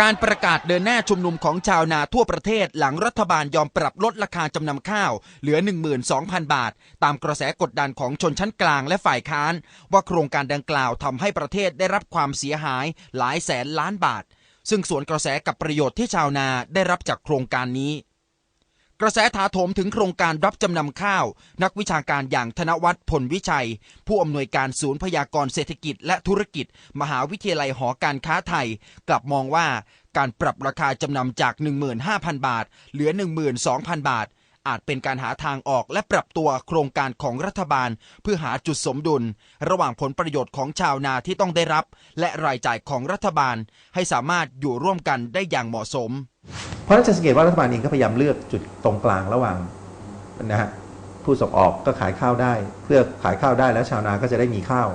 การประกาศเดินหน้าชุมนุมของชาวนาทั่วประเทศหลังรัฐบาลยอมปรับลดราคาจำนำข้าว เหลือ 12,000 บาท ตามกระแสกดดันของชนชั้นกลางและฝ่ายค้าน ว่าโครงการดังกล่าวทำให้ประเทศได้รับความเสียหายหลายแสนล้านบาท ซึ่งสวนกระแสกับประโยชน์ที่ชาวนาได้รับจากโครงการนี้ กระแสถาโถมถึงโครงการรับจำนำข้าว นักวิชาการอย่างธนวัฒน์ผลวิชัย ผู้อำนวยการศูนย์พยากรเศรษฐกิจและธุรกิจ มหาวิทยาลัยหอการค้าไทย กลับมองว่าการปรับราคาจำนำจาก 15,000 บาท เหลือ 12,000 บาท อาจเป็นการหาทางออกและปรับตัวโครงการของรัฐบาล เพื่อหาจุดสมดุล ระหว่างผลประโยชน์ของชาวนาที่ต้องได้รับ และรายจ่ายของรัฐบาล ให้สามารถอยู่ร่วมกันได้อย่างเหมาะสม เพราะฉะนั้นจะสังเกตว่ารัฐบาลเองก็พยายามเลือกจุดตรงกลางระหว่างนะฮะผู้ส่งออกก็ขายข้าวได้ เพื่อขายข้าวได้แล้วชาวนาก็จะได้มีข้าว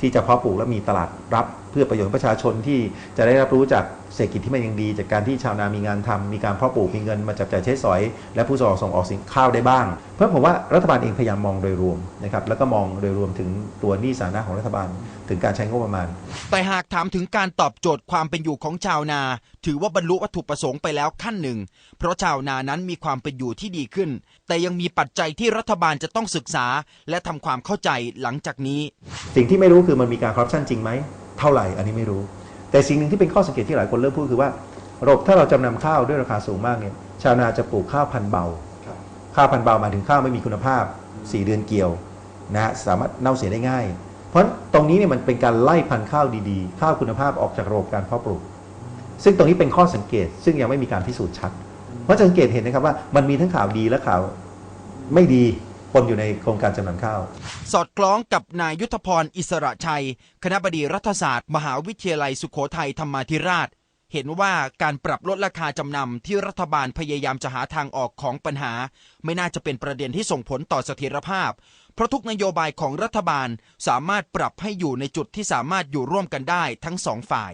ที่จะเพาะปลูกและมีตลาดรับเพื่อประโยชน์ประชาชนที่จะได้รับรู้จากเศรษฐกิจที่มันยังดี จากการที่ชาวนามีงานทำมีการเพาะปลูกมีเงินมาจับจ่ายใช้สอย และผู้ส่งออกส่งออกสินข้าวได้บ้าง เพราะผมว่ารัฐบาลเองพยายามมองโดยรวมนะครับแล้วก็มองโดยรวมถึงตัวหนี้สาธารณะของรัฐบาล ถึงการใช้งบประมาณ แต่หากถามถึงการตอบโจทย์ความเป็นอยู่ของชาวนา ถือว่าบรรลุวัตถุประสงค์ไปแล้วขั้นหนึ่ง เพราะชาวนานั้นมีความเป็นอยู่ที่ดีขึ้น แต่ยังมีปัจจัยที่รัฐบาลจะต้องศึกษา และทำความเข้าใจหลังจากนี้ สิ่งที่ไม่รู้คือมันมีการคอร์รัปชันจริงไหม เท่าไหร่อันนี้ไม่รู้ แต่สิ่งหนึ่งที่เป็นข้อสังเกตที่หลายคนเริ่มพูดคือว่าระบบถ้าเราจำนำข้าวด้วยราคาสูงมากเนี่ยชาวนาจะปลูกข้าวพันธุ์เบา ข้าวพันธุ์เบาหมายถึงข้าวไม่มีคุณภาพ 4 เดือนเกี่ยวนะฮะสามารถเน่าเสียได้ง่าย เพราะฉะนั้นตรงนี้เนี่ยมันเป็นการไล่พันธุ์ข้าวดีๆ ข้าวคุณภาพออกจากระบบการเพาะปลูก ซึ่งตรงนี้เป็นข้อสังเกต ซึ่งยังไม่มีการพิสูจน์ชัด เพราะจะสังเกตเห็นนะครับว่ามันมีทั้งข่าวดีและข่าวไม่ดีป นอยู่ในโครงการจำนำข้าว สอดคล้องกับนายยุทธพรอิสระชัย คณะบดีรัฐศาสตร์ มหาวิทยาลัยสุโขทัยธรรมาธิราช เห็นว่าการปรับลดราคาจำนำที่รัฐบาลพยายามจะหาทางออกของปัญหา ไม่น่าจะเป็นประเด็นที่ส่งผลต่อเสถียรภาพ เพราะทุกนโยบายของรัฐบาลสามารถปรับให้อยู่ในจุดที่สามารถอยู่ร่วมกันได้ทั้งสองฝ่าย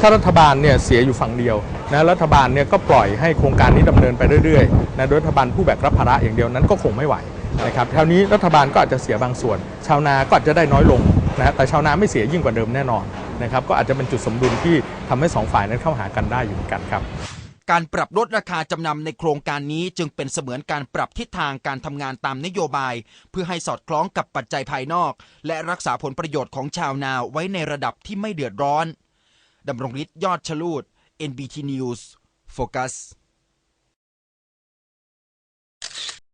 ถ้ารัฐบาลเนี่ยเสียอยู่ฝั่งเดียวนะรัฐบาลเนี่ยก็ปล่อยให้โครงการนี้ดำเนินไปเรื่อยๆนะโดยรัฐบาลผู้แบกรับภาระอย่างเดียวนั้นก็คงไม่ไหว นะครับแถวนี้รัฐบาลก็อาจจะเสียบางส่วน ชาวนาก็อาจจะได้น้อยลงนะแต่ชาวนาไม่เสียยิ่งกว่าเดิมแน่นอนนะครับก็อาจจะเป็นจุดสมดุลที่ทำให้สองฝ่ายนั้นเข้าหากันได้อยู่เหมือนกันครับการปรับลดราคาจำนำในโครงการนี้จึงเป็นเสมือนการปรับทิศทางการทำงานตามนโยบาย เพื่อให้สอดคล้องกับปัจจัยภายนอก และรักษาผลประโยชน์ของชาวนาไว้ในระดับที่ไม่เดือดร้อนดำรงฤทธิ์ยอดชลูด NBT News Focus